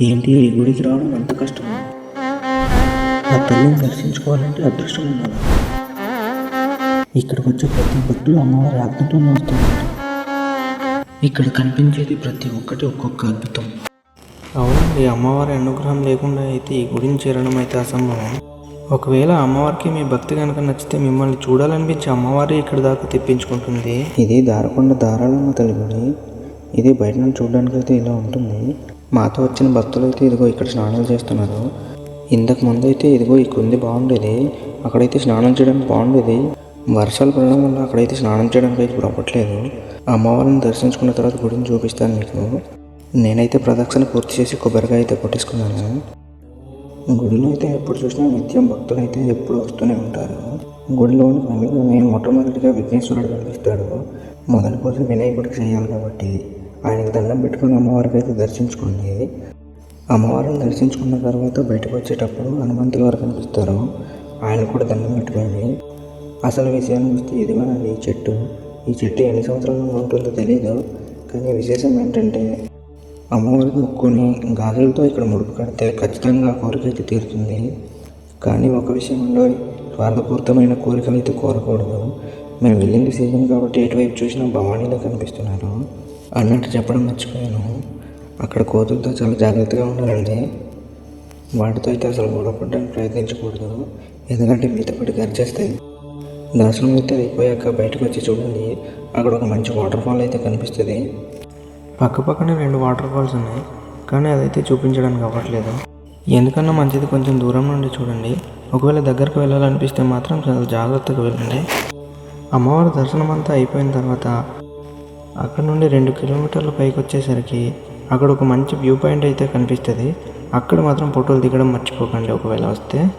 ఏంటి ఈ గుడికి రావడం అంత కష్టం? ఆ తల్లిని దర్శించుకోవాలంటే అదృష్టం ఉండాలి. ఇక్కడికి వచ్చే ప్రతి భక్తులు అమ్మవారి అద్భుతం వస్తున్నారు. ఇక్కడ కనిపించేది ప్రతి ఒక్కటి ఒక్కొక్క అద్భుతం. అవునండి అమ్మవారి అనుగ్రహం లేకుండా అయితే ఈ గుడిని చేరడం అయితే అసంభవం. ఒకవేళ అమ్మవారికి మీ భక్తి కనుక నచ్చితే మిమ్మల్ని చూడాలనిపించి అమ్మవారి ఇక్కడ దాకా తెప్పించుకుంటుంది. ఇది దారకొండ దారాలమ్మ తల్లి గుడి. ఇది బయట నుంచి చూడడానికి అయితే ఇలా ఉంటుంది. మాతో వచ్చిన భక్తులు అయితే ఇదిగో ఇక్కడ స్నానాలు చేస్తున్నారు. ఇంతకు ముందు అయితే ఇదిగో ఈ కుంది బాగుండేది. అక్కడైతే స్నానం చేయడానికి బాగుండేది. వర్షాలు పడడం వల్ల అక్కడైతే స్నానం చేయడానికి అయితే ఇప్పుడు అవ్వట్లేదు. అమ్మవారిని దర్శించుకున్న తర్వాత గుడిని చూపిస్తాను మీకు. నేనైతే ప్రదక్షిణ పూర్తి చేసి కొబ్బరికాయ అయితే కొట్టేసుకున్నాను. గుడిలో అయితే ఎప్పుడు చూసినా నిత్యం భక్తులు అయితే ఎప్పుడు వస్తూనే ఉంటారు. గుడిలో నేను మొట్టమొదటిగా విఘ్నేశ్వరుడు కనిపిస్తాడు మొదటి పూజ వినాయకుడికి చేయాలి కాబట్టి. ఆయనకు దండం పెట్టుకుని అమ్మవారికి అయితే దర్శించుకోండి. అమ్మవారిని దర్శించుకున్న తర్వాత బయటకు వచ్చేటప్పుడు హనుమంతుల వారు కనిపిస్తారు. ఆయన కూడా దండం పెట్టుకోండి. అసలు విషయానికి వస్తే ఇదిగోనండి ఈ చెట్టు. ఈ చెట్టు ఎన్ని సంవత్సరాలు ఉంటుందో తెలియదు కానీ విశేషం ఏంటంటే అమ్మవారికి మొక్కుని గాజులతో ఇక్కడ ముడుపు కడితే ఖచ్చితంగా కోరిక అయితే తీరుతుంది. కానీ ఒక విషయంలో స్వార్థపూరితమైన కోరికలు అయితే కోరకూడదు. మేము వెళ్ళింది సీజన్ కాబట్టి ఎటువైపు చూసినా భవానీలో కనిపిస్తున్నారు. అన్నట్టు చెప్పడం మర్చిపోయాను. అక్కడ కోతులతో చాలా జాగ్రత్తగా ఉండాలండి. వాటితో అయితే అసలు గొడవపడడానికి ప్రయత్నించకూడదు. ఎందుకంటే మీతో పాటు గర్జేస్తాయి. దర్శనం అయితే అయిపోయాక బయటకు వచ్చి చూడండి. అక్కడ ఒక మంచి వాటర్ ఫాల్ అయితే కనిపిస్తుంది. పక్క పక్కనే రెండు వాటర్ ఫాల్స్ ఉన్నాయి. కానీ అదైతే చూపించడానికి అవ్వట్లేదు. ఎందుకన్నా మంచిది కొంచెం దూరం నుండి చూడండి. ఒకవేళ దగ్గరకు వెళ్ళాలనిపిస్తే మాత్రం చాలా జాగ్రత్తగా వెళ్ళండి. అమ్మవారి దర్శనం అంతా అయిపోయిన తర్వాత అక్కడ నుండి రెండు కిలోమీటర్ల పైకి వచ్చేసరికి అక్కడ ఒక మంచి వ్యూ పాయింట్ అయితే కనిపిస్తుంది. అక్కడ మాత్రం ఫోటోలు దిగడం మర్చిపోకండి. ఒకవేళ వస్తే